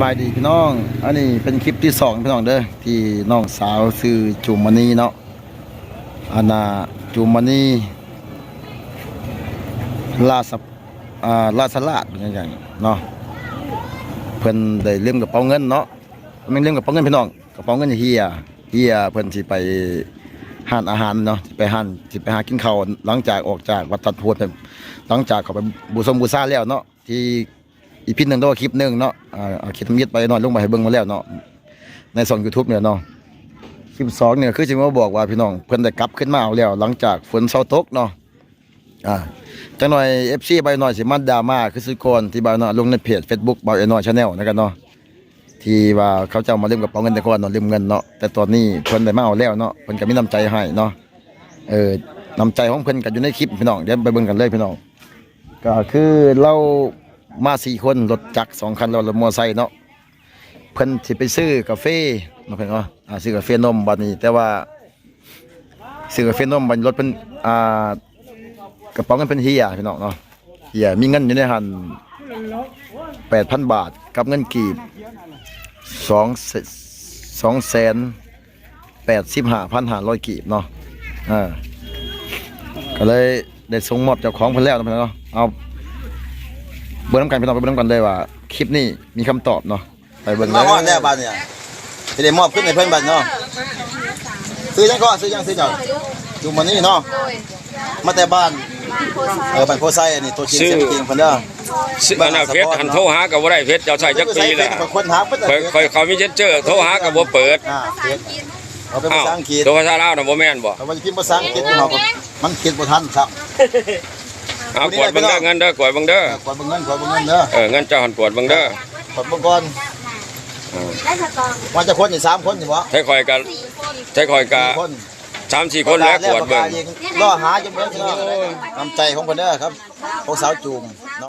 บายดีพี่น้อง อันนี้เป็นคลิปที่สองพี่น้องเด้อที่น้องสาวซื้อจุมมณีเนาะอันน่ะจุมมณีลาสอ่าลาสลาดอย่างเนาะเพิ่นได้เล่มกระเป๋าเงินเนาะไม่นเล่มกระเป๋าเงินพี่น้องกระเป๋าเงินเฮียเฮียเพิ่นสิไปห้านอาหารเนาะไปห้านสิไปหากินข้าวหลังจากออกจากวัดตัดโพดไปหลังจากเขาไปบูชมบูชาแล้วเนาะที่ อีพิหนึ่งตัวคลิปหนึ่งเนาะอ่าคลิปทำยิดไปหน่อยลงไปให้เบิ่งมาแล้วเนาะในช่อง YouTube เนี่ยเนาะคลิปสองเนี่ยคือสิมาบอกว่าพี่น้องเพิ่นได้กลับขึ้นมาเอาแล้ว หลังจากฝนเซาตกเนาะอ่าจังหน่อย FC ใบหน่อยสิมาดราม่าคือสุกรที่ใบหน่อยลงในเพจ Facebook บ่าวไอ้น้อย Channel นะครับเนาะที่ว่าเขาจะมาเล่มกระเป๋าเงินแต่ก่อนเนาะลืมเงินเนาะแต่ตอนนี้เพิ่นได้มาเอาแล้วเนาะเพิ่นก็มีน้ำใจให้เนาะเออน้ำใจของเพิ่นก็อยู่ในคลิปพี่น้องเดี๋ยวไปเบิ่งกันเลยพี่น้องก็คือเรา มาสี่คนรถจักรสองคันรารถมอไซค์เนาะเพิ่นสิไปซื้อกาแฟเนาเพิ่นว่าอ่าซื้อกาแฟนมบัดนี้ แต่ว่าซื้อกาแฟนมบัดนี้รถเพิ่นอ่ากระเป๋าเงินเพิ่นเฮียพี่น้องเนาะเฮียมีเงินอยู่ในหัน8,000บาทกับเงินกีบ2 2แสน85,500กีบเนาะอ่าก็เลยได้ส่งมอบเจ้าของเพิ่นแล้วนะเพิ่นเนาะเอา เบิ่งน้ำกันพี่น้องไปเบิ่งน้ำกันเลยว่าคลิปนี้มีคำตอบเนาะไปเบิ่งเลมายฮอดแล้วบัดเนี่ยสิได้มอบขึ้นให้เพิ่นบัดเนาะซื้อยังก็ซื้อยังซื้อจังอยู่มื้อนี้เนาะมาแต่บ้านเออบ้านโพไซอันนี้ตัวจริงซื้อเสียงจริงเพิ่นเด้อซึ่งอันน่ะเพชรหันโทรหากับบ่ได้เพชรเจ้าชายจักปีแหละคนหาเพิ่นคอยคอยเขามีเจนเจอโทรหากับบ่เปิดอ่าเพชรเอาเป็นอ้าภาวษาอังกฤษ ตัวภาษาลาวน่ะบ่แม่นบ่แต่ว่าจะพิมพ์ภาษาอังกฤษพี่น้องมันเขียนบ่ทันครับ เอากดเบิ่งเด้อเงินเด้อกดเบิ่งเด้อกดเบิ่งเงินกดเบิ่งเงินเด้อเออเงินเจ้าหันกดเบิ่งเด้อกดเบิ่งก่อนว่าจะคนนี่สามคนนี่บ่ให้คอยกันให้คอยกะสี่คน3 4คนแล้วกดเบิ่งรอหาจนเบิ่งน้ำใจของเพิ่นเด้อครับพวกสาวจูง